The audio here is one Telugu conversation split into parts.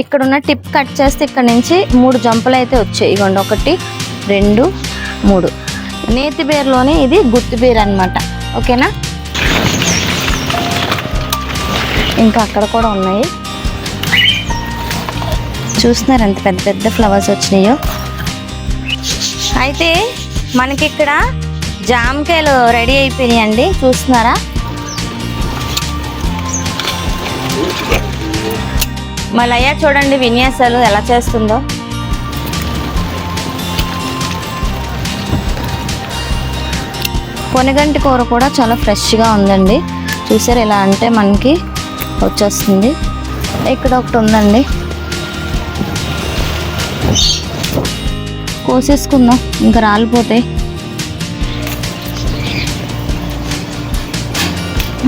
ఇక్కడ ఉన్న టిప్ కట్ చేస్తే ఇక్కడ నుంచి మూడు జంపలు అయితే వచ్చాయి. ఇగోండి ఒకటి రెండు మూడు. నేతి బీరలోనే ఇది గుత్తి బీర్ అనమాట ఓకేనా? ఇంకా అక్కడ కూడా ఉన్నాయి. చూస్తున్నారు ఎంత పెద్ద పెద్ద ఫ్లవర్స్ వచ్చినాయో. అయితే మనకి ఇక్కడ జామకాయలు రెడీ అయిపోయినాయండి. చూస్తున్నారా? మళ్ళీ చూడండి విన్యాసాలు ఎలా చేస్తుందో. పొనిగంటి కూర కూడా చాలా ఫ్రెష్గా ఉందండి. చూసారు ఎలా అంటే మనకి వచ్చేస్తుంది. ఇక్కడ ఒకటి ఉందండి. కోసేసుకుందాం ఇంకా రాలిపోతాయి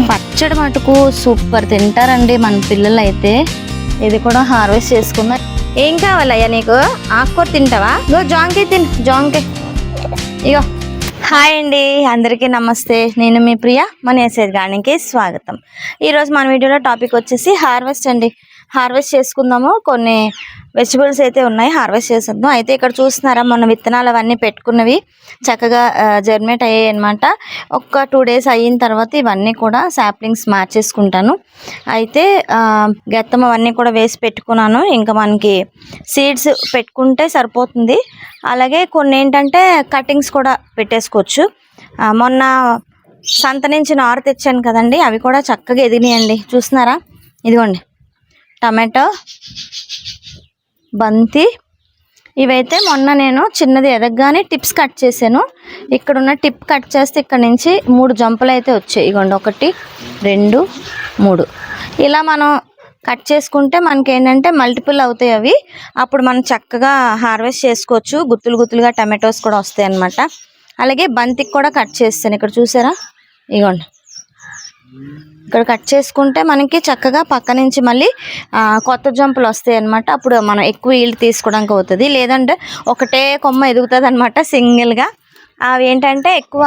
పచ్చడి మటుకు సూపర్ తింటారండి మన పిల్లలు అయితే ఇది కూడా హార్వెస్ట్ చేసుకుందాం. ఏం కావాలయ్యా నీకు? ఆకుకూర తింటావా? ఇగో జాంకే తిను జాంకే. ఇగో. హాయ్ అండి అందరికీ నమస్తే. నేను మీ ప్రియ మన ఎస్ఐ గార్డెన్కి స్వాగతం. ఈరోజు మన వీడియోలో టాపిక్ వచ్చేసి హార్వెస్ట్ అండి. హార్వెస్ట్ చేసుకుందాము. కొన్ని వెజిటబుల్స్ అయితే ఉన్నాయి హార్వెస్ట్ చేసేద్దాం. అయితే ఇక్కడ చూస్తున్నారా మొన్న విత్తనాలు అవన్నీ పెట్టుకున్నవి చక్కగా జర్మేట్ అయ్యాయి అనమాట ఒక టూ డేస్ అయిన తర్వాత ఇవన్నీ కూడా సాప్లింగ్స్ మార్చేసుకుంటాను. అయితే గత్తం గెత్తం అవన్నీ కూడా వేసి పెట్టుకున్నాను. ఇంకా మనకి సీడ్స్ పెట్టుకుంటే సరిపోతుంది. అలాగే కొన్ని ఏంటంటే కటింగ్స్ కూడా పెట్టేసుకోవచ్చు. మొన్న సంత నుంచి నారు తెచ్చాను కదండి అవి కూడా చక్కగా ఎదిగినాయండి. చూస్తున్నారా? ఇదిగోండి. టమాటో బంతి. ఇవైతే మొన్న నేను చిన్నది ఎదగగానే టిప్స్ కట్ చేశాను. ఇక్కడ ఉన్న టిప్ కట్ చేస్తే ఇక్కడ నుంచి మూడు జంపులు అయితే వచ్చాయి. ఇగోండి ఒకటి రెండు మూడు. ఇలా మనం కట్ చేసుకుంటే మనకి ఏంటంటే మల్టిపుల్ అవుతాయి అవి. అప్పుడు మనం చక్కగా హార్వెస్ట్ చేసుకోవచ్చు. గుత్తులు గుత్తులుగా టమాటోస్ కూడా వస్తాయి అలాగే బంతికి కూడా కట్ చేస్తాను. ఇక్కడ చూసారా? ఇగోండి. ఇక్కడ కట్ చేసుకుంటే మనకి చక్కగా పక్క నుంచి మళ్ళీ కొత్త జంపులు వస్తాయి అనమాట అప్పుడు మనం ఎక్కువ ఈల్డ్ తీసుకోవడానికి అవుతుంది. లేదంటే ఒకటే కొమ్మ ఎదుగుతుంది అనమాట సింగిల్గా. అవి ఏంటంటే ఎక్కువ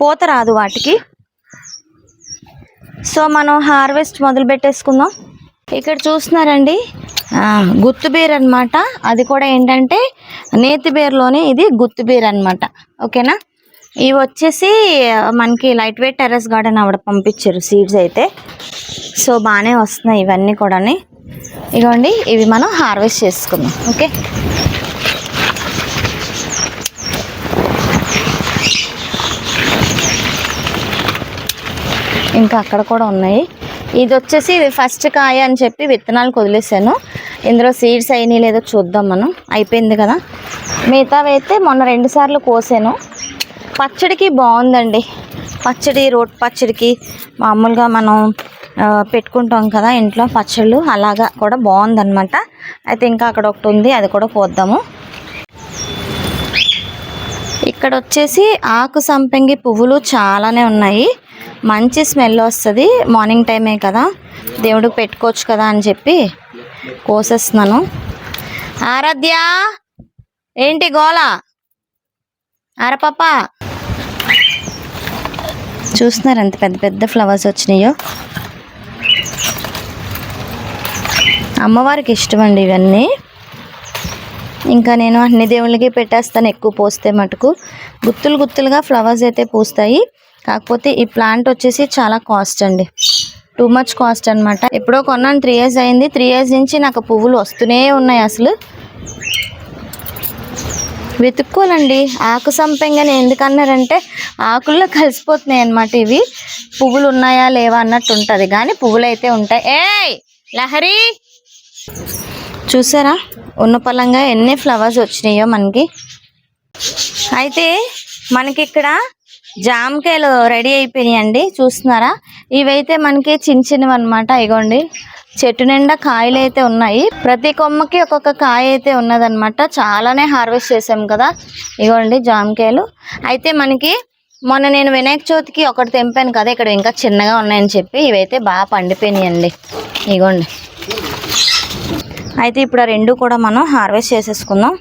పూత రాదు వాటికి. సో మనం హార్వెస్ట్ మొదలు పెట్టేసుకుందాం. ఇక్కడ చూస్తున్నారండి గుత్తుబీర్ అనమాట అది కూడా ఏంటంటే నేతిబీర్లోనే ఇది గుత్తుబీర్ అనమాట ఓకేనా? ఇవి వచ్చేసి మనకి లైట్ వెయిట్ టెర్రస్ గార్డెన్ ఆవిడ పంపించారు సీడ్స్ అయితే. సో బాగానే వస్తున్నాయి ఇవన్నీ కూడా ఇగోండి ఇవి మనం హార్వెస్ట్ చేసుకుందాం ఓకే? ఇంకా అక్కడ కూడా ఉన్నాయి. ఇది వచ్చేసి ఇది ఫస్ట్ కాయ అని చెప్పి విత్తనాలు వదిలేసాను. ఇందులో సీడ్స్ అయినాయి లేదో చూద్దాం మనం. అయిపోయింది కదా. మిగతావి అయితే మొన్న రెండు సార్లు కోసాను. పచ్చడికి బాగుందండి. పచ్చడి రోడ్ పచ్చడికి మామూలుగా మనం పెట్టుకుంటాం కదా ఇంట్లో పచ్చళ్ళు అలాగా కూడా బాగుందన్నమాట. అయితే ఇంకా అక్కడ ఒకటి ఉంది అది కూడా కోద్దాము ఇక్కడ వచ్చేసి ఆకు సంపంగి పువ్వులు చాలానే ఉన్నాయి. మంచి స్మెల్ వస్తుంది. మార్నింగ్ టైమే కదా. దేవుడికి పెట్టుకోవచ్చు కదా అని చెప్పి కోసేస్తున్నాను. ఆరాధ్య! ఏంటి అర పాపా. చూస్తున్నారు ఎంత పెద్ద పెద్ద ఫ్లవర్స్ వచ్చినాయో. అమ్మవారికి ఇష్టం అండి ఇవన్నీ. ఇంకా నేను అన్ని దేవుళ్ళకి పెట్టేస్తాను ఎక్కువ పోస్తే మటుకు. గుత్తులు గుత్తులుగా ఫ్లవర్స్ అయితే పూస్తాయి. కాకపోతే ఈ ప్లాంట్ వచ్చేసి చాలా కాస్ట్ అండి. టూ మచ్ కాస్ట్ అనమాట ఎప్పుడో కొన్నాను త్రీ ఇయర్స్ అయింది. త్రీ ఇయర్స్ నుంచి నాకు పువ్వులు వస్తూనే ఉన్నాయి అసలు. వెతుక్కోవాలండి ఆకు సంపెంగని ఎందుకన్నారంటే ఆకుల్లో కలిసిపోతున్నాయి అన్నమాట ఇవి. పువ్వులు ఉన్నాయా లేవా అన్నట్టు ఉంటుంది. కానీ పువ్వులు అయితే ఉంటాయి. ఏయ్! లహరి! చూసారా? ఉన్న పలంగా ఎన్ని ఫ్లవర్స్ వచ్చినాయో మనకి. అయితే మనకి ఇక్కడ జామకాయలు రెడీ అయిపోయినాయండి. చూస్తున్నారా? ఇవైతే మనకి చిన్న చిన్నవి అనమాట ఇగోండి. చెట్టు నిండా కాయలు అయితే ఉన్నాయి. ప్రతి కొమ్మకి ఒక్కొక్క కాయ అయితే ఉన్నదన్నమాట. చాలానే హార్వెస్ట్ చేసాం కదా. ఇగోండి జామకాయలు. అయితే మనకి మొన్న నేను వినాయక చవితికి ఒకటి తెంపాను కదా ఇక్కడ ఇంకా చిన్నగా ఉన్నాయని చెప్పి ఇవైతే బాగా పండిపోయినాయండి. ఇగోండి. అయితే ఇప్పుడు ఆ రెండు కూడా మనం హార్వెస్ట్ చేసేసుకుందాం.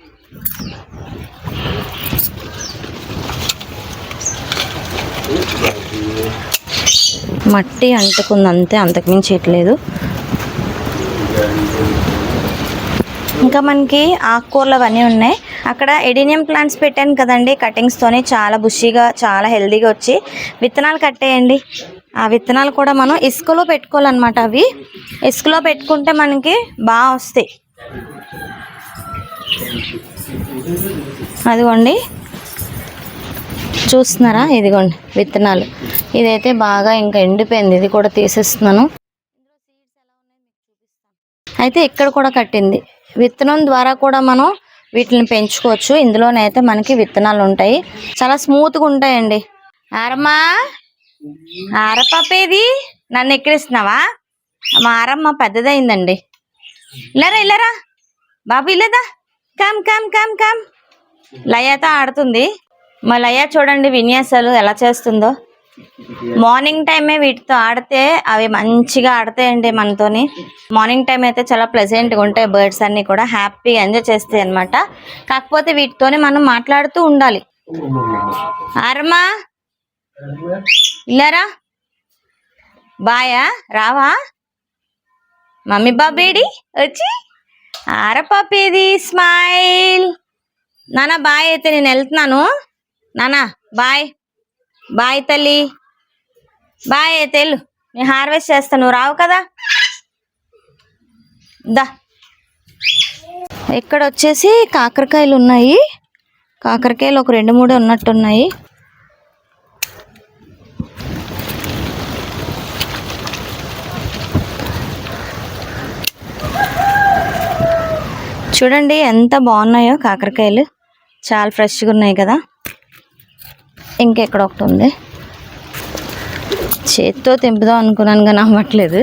మట్టి అంటుకుంది అంతే అంతకుమించి ఇట్లేదు. ఇంకా మనకి ఆకుకూరలు అవన్నీ ఉన్నాయి. అక్కడ ఎడినియం ప్లాంట్స్ పెట్టాను కదండి. కటింగ్స్తోని చాలా బుషీగా చాలా హెల్దీగా వచ్చి విత్తనాలు కట్టేయండి. ఆ విత్తనాలు కూడా మనం ఇసుకలో పెట్టుకోవాలన్నమాట అవి. ఇసుకలో పెట్టుకుంటే మనకి బాగా వస్తాయి. అదిగోండి. చూస్తున్నారా? ఇదిగోండి విత్తనాలు. ఇదైతే బాగా ఇంకా ఎండిపోయింది. ఇది కూడా తీసేస్తున్నాను. అయితే ఇక్కడ కూడా కట్టింది. విత్తనం ద్వారా కూడా మనం వీటిని పెంచుకోవచ్చు. ఇందులోనైతే మనకి విత్తనాలు ఉంటాయి. చాలా స్మూత్గా ఉంటాయండి. ఆరమ్మా? ఆరపాపేది నన్ను ఎక్కిరిస్తున్నావా? మా ఆరమ్మ పెద్దదైందండి. ఇల్లరా ఇల్లరా బాబు ఇల్లదా కమ్ కమ్ కమ్ కమ్. లయతో ఆడుతుంది. మా లయ చూడండి విన్యాసాలు ఎలా చేస్తుందో. మార్నింగ్ టైమే వీటితో ఆడితే అవి మంచిగా ఆడతాయండి మనతోని. మార్నింగ్ టైం అయితే చాలా ప్లెజెంట్గా ఉంటాయి బర్డ్స్ అన్నీ కూడా. హ్యాపీగా ఎంజాయ్ చేస్తాయి అనమాట కాకపోతే వీటితోనే మనం మాట్లాడుతూ ఉండాలి. అరమా? ఇల్లారా? బాయా? రావా? మమ్మీ బాబేడి వచ్చి? ఆర పాపేది స్మైల్ నానా బాయ్ అయితే నేను వెళ్తున్నాను. నానా బాయ్. బాయ్ తల్లి. బాయ్ తెలు. నేను హార్వెస్ట్ చేస్తాను నువ్వు రావు కదా? దా. ఇక్కడ వచ్చేసి కాకరకాయలు ఉన్నాయి. కాకరకాయలు ఒక రెండు మూడు ఉన్నట్టున్నాయి. చూడండి ఎంత బాగున్నాయో కాకరకాయలు. చాలా ఫ్రెష్గా ఉన్నాయి కదా. ఇంకెక్కడ ఒకటి ఉంది. చేత్తో తెంపుదాం అనుకున్నాను కానీ అవ్వట్లేదు.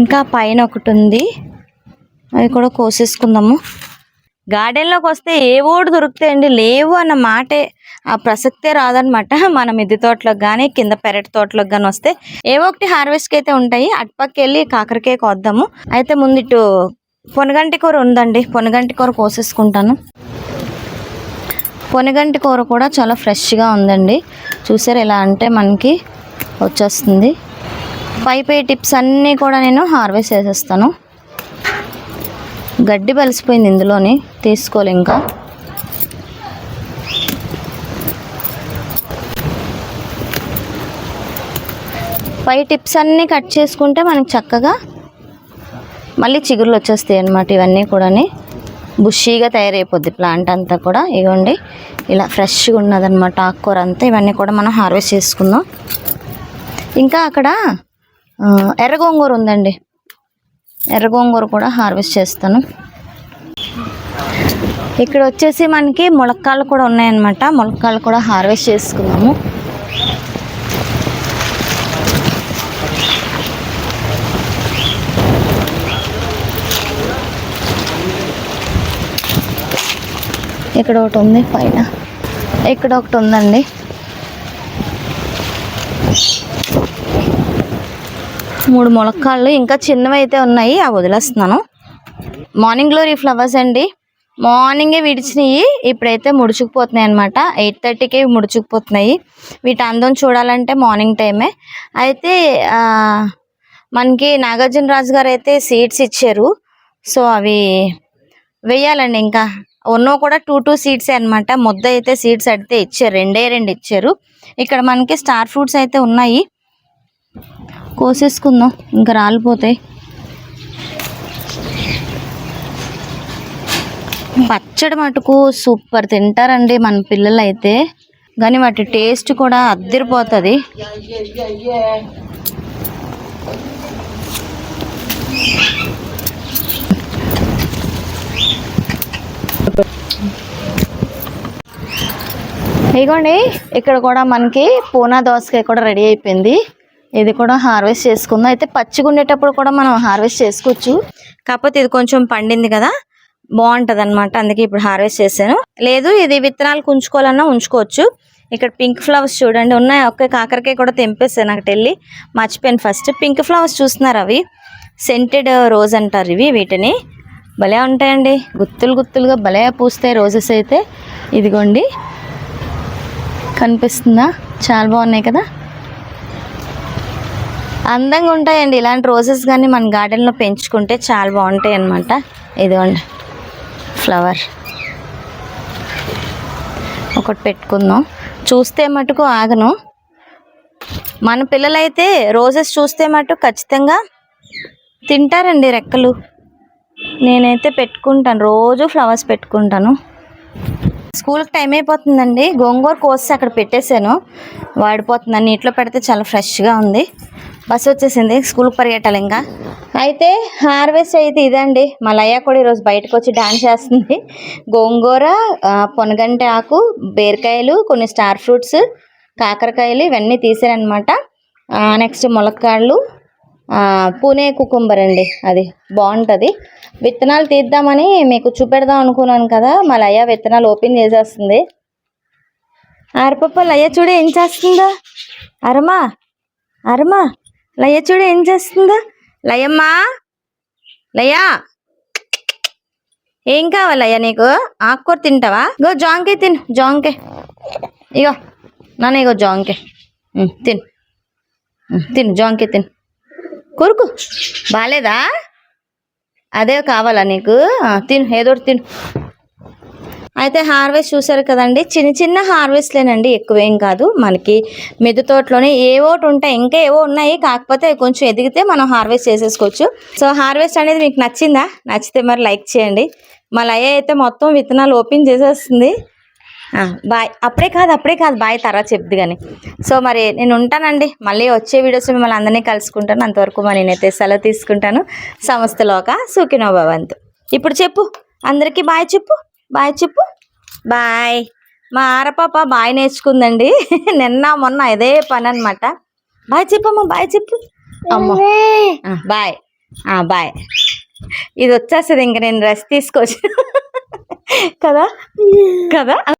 ఇంకా పైన ఒకటి ఉంది. అవి కూడా కోసేసుకుందాము. గార్డెన్లోకి వస్తే ఏ ఓడు దొరుకుతాయండి? లేవు అన్న మాటే. ఆ ప్రసక్తే రాదనమాట మన మిద్దె తోటలోకి కానీ కింద పెరటి తోటలోకి కానీ వస్తే ఏవో ఒకటి హార్వెస్ట్కి అయితే ఉంటాయి. అటుపక్క వెళ్ళి కాకరకాయ కోద్దాము. అయితే ముందు ఇటు పొనగంటి కూర ఉందండి. పొనగంటి కూర కోసేసుకుంటాను. పొనిగంటి కూర కూడా చాలా ఫ్రెష్గా ఉందండి. చూసారు ఎలా అంటే మనకి వచ్చేస్తుంది. పై పై టిప్స్ అన్నీ కూడా నేను హార్వెస్ట్ చేసేస్తాను. గడ్డి బలిసిపోయింది ఇందులోని తీసుకోలే ఇంకా. పై టిప్స్ అన్నీ కట్ చేసుకుంటే మనకి చక్కగా మళ్ళీ చిగురులు వచ్చేస్తాయి అన్నమాట ఇవన్నీ కూడాని. బుషీగా తయారైపోద్ది ప్లాంట్ అంతా కూడా. ఇవ్వండి ఇలా ఫ్రెష్గా ఉన్నదన్నమాట ఆకుకూర అంతా ఇవన్నీ కూడా మనం హార్వెస్ట్ చేసుకుందాం. ఇంకా అక్కడ ఎర్ర గోంగూర ఉందండి. ఎర్ర గోంగూర కూడా హార్వెస్ట్ చేస్తాను. ఇక్కడ వచ్చేసి మనకి ములక్కాలు కూడా ఉన్నాయన్నమాట. ములక్కాలు కూడా హార్వెస్ట్ చేసుకున్నాము. ఇక్కడ ఒకటి ఉంది పైన. ఇక్కడ ఒకటి ఉందండి. మూడు ములక్కాళ్ళు ఇంకా చిన్నవి అయితే ఉన్నాయి. అవి వదిలేస్తున్నాను. మార్నింగ్ గ్లోరీ ఫ్లవర్స్ అండి. మార్నింగే విడిచినాయి ఇప్పుడైతే ముడుచుకుపోతున్నాయి అనమాట ఎయిట్ థర్టీకే ముడుచుకుపోతున్నాయి. వీటి అందం చూడాలంటే మార్నింగ్ టైమే అయితే మనకి నాగార్జున రాజు గారు అయితే సీడ్స్ ఇచ్చారు. సో అవి వేయాలండి ఇంకా. ఉన్నో కూడా టూ టూ సీడ్స్ అనమాట ముద్ద అయితే సీడ్స్ అడితే ఇచ్చారు. రెండే రెండు ఇచ్చారు. ఇక్కడ మనకి స్టార్ ఫ్రూట్స్ అయితే ఉన్నాయి. కోసేసుకుందాం. ఇంకా రాలిపోతాయి. పచ్చడి మటుకు సూపర్ తింటారండి మన పిల్లలు అయితే కానీ వాటి టేస్ట్ కూడా అద్దరిపోతుంది. ఇగోండి ఇక్కడ కూడా మనకి పూనా దోసకాయ కూడా రెడీ అయిపోయింది. ఇది కూడా హార్వెస్ట్ చేసుకుందాం. అయితే పచ్చిగా ఉండేటప్పుడు కూడా మనం హార్వెస్ట్ చేసుకోవచ్చు. కాకపోతే ఇది కొంచెం పండింది కదా బాగుంటది అనమాట అందుకే ఇప్పుడు హార్వెస్ట్ చేశాను. లేదు ఇది విత్తనాలు ఉంచుకోవాలన్నా ఉంచుకోవచ్చు. ఇక్కడ పింక్ ఫ్లవర్స్ చూడండి ఉన్నాయి. ఒకే కాకరకాయ కూడా తెంపేసాను అక్కడ వెళ్ళి మర్చిపోయాను ఫస్ట్. పింక్ ఫ్లవర్స్ చూస్తున్నారు అవి. సెంటెడ్ రోజ్ అంటారు ఇవి వీటిని. భలే ఉంటాయండి. గుత్తులు గుత్తులుగా భలే పూస్తాయి రోజెస్ అయితే. ఇదిగోండి. కనిపిస్తుందా? చాలా బాగున్నాయి కదా? అందంగా ఉంటాయండి. ఇలాంటి రోజెస్ కానీ మన గార్డెన్లో పెంచుకుంటే చాలా బాగుంటాయి అన్నమాట. ఇదిగోండి. ఫ్లవర్ ఒకటి పెట్టుకుందాం. చూస్తే మటుకు ఆగను. మన పిల్లలైతే రోజెస్ చూస్తే మటుకు ఖచ్చితంగా తింటారండి రెక్కలు. నేనైతే పెట్టుకుంటాను. రోజు ఫ్లవర్స్ పెట్టుకుంటాను. స్కూల్కి టైం అయిపోతుందండి. గోంగూర కోసి అక్కడ పెట్టేశాను. వాడిపోతుందని నీటిలో పెడితే చాలా ఫ్రెష్గా ఉంది. బస్సు వచ్చేసింది. స్కూల్కి పరిగెట్టాలి ఇంకా. అయితే హార్వెస్ట్ అయితే ఇదండి మా లయ కూడా ఈరోజు బయటకు వచ్చి డాన్స్ చేస్తుంది. గోంగూర పొనగంటి ఆకు బీరకాయలు కొన్ని స్టార్ ఫ్రూట్స్ కాకరకాయలు ఇవన్నీ తీసారనమాట నెక్స్ట్ ములక్కాడలు పూణే కుకుంబర్ అండి అది. బాగుంటుంది. విత్తనాలు తీద్దామని మీకు చూపెడదాం అనుకున్నాను కదా మా లయ విత్తనాలు ఓపెన్ చేసేస్తుంది. ఆరపప్ప లయ చూడ ఏం చేస్తుందో. అరమా అరమా లయ చూడ ఏం చేస్తుందో. లయమ్మా లయా ఏం కావాలయ్యా నీకు? ఆకుకూర తింటావా? గో జాంకే తిను జాంకే. ఇగో నాన్న ఇగో జాంకే. తిను. తిను జాంకే తిను. కొరుకు. బాగాలేదా అదే కావాలా నీకు? తిను ఏదో తిను. అయితే హార్వెస్ట్ చూసారు కదండి చిన్న చిన్న హార్వెస్ట్లేనండి ఎక్కువేం కాదు. మనకి మిద్దె తోటలోనే ఏవోటి ఉంటాయి ఇంకా ఏవో ఉన్నాయి. కాకపోతే కొంచెం ఎదిగితే మనం హార్వెస్ట్ చేసేసుకోవచ్చు. సో హార్వెస్ట్ అనేది మీకు నచ్చిందా? నచ్చితే మరి లైక్ చేయండి. మళ్ళీ అయ్యే అయితే మొత్తం విత్తనాలు ఓపెన్ చేసేస్తుంది. బాయ్. అప్పుడే కాదు అప్పుడే కాదు. బాయ్ తర్వాత చెప్ది కానీ సో మరి నేను ఉంటానండి. మళ్ళీ వచ్చే వీడియోస్ మిమ్మల్ని అందరినీ కలుసుకుంటాను. అంతవరకు మరి నేనైతే సెలవు తీసుకుంటాను. సంస్థలోక సుఖినో భవంతు. ఇప్పుడు చెప్పు. అందరికీ బాయ్ చెప్పు. బాయ్ చెప్పు. బాయ్. మా ఆరపాప బాయ్ నేర్చుకుందండి. నిన్న మొన్న ఇదే పని అనమాట బాయ్ చెప్పమ్మా బాయ్ చెప్పు. అమ్మ. బాయ్. బాయ్. ఇది వచ్చేస్తుంది ఇంక నేను రెస్ట్ తీసుకోవచ్చు కదా? కదా?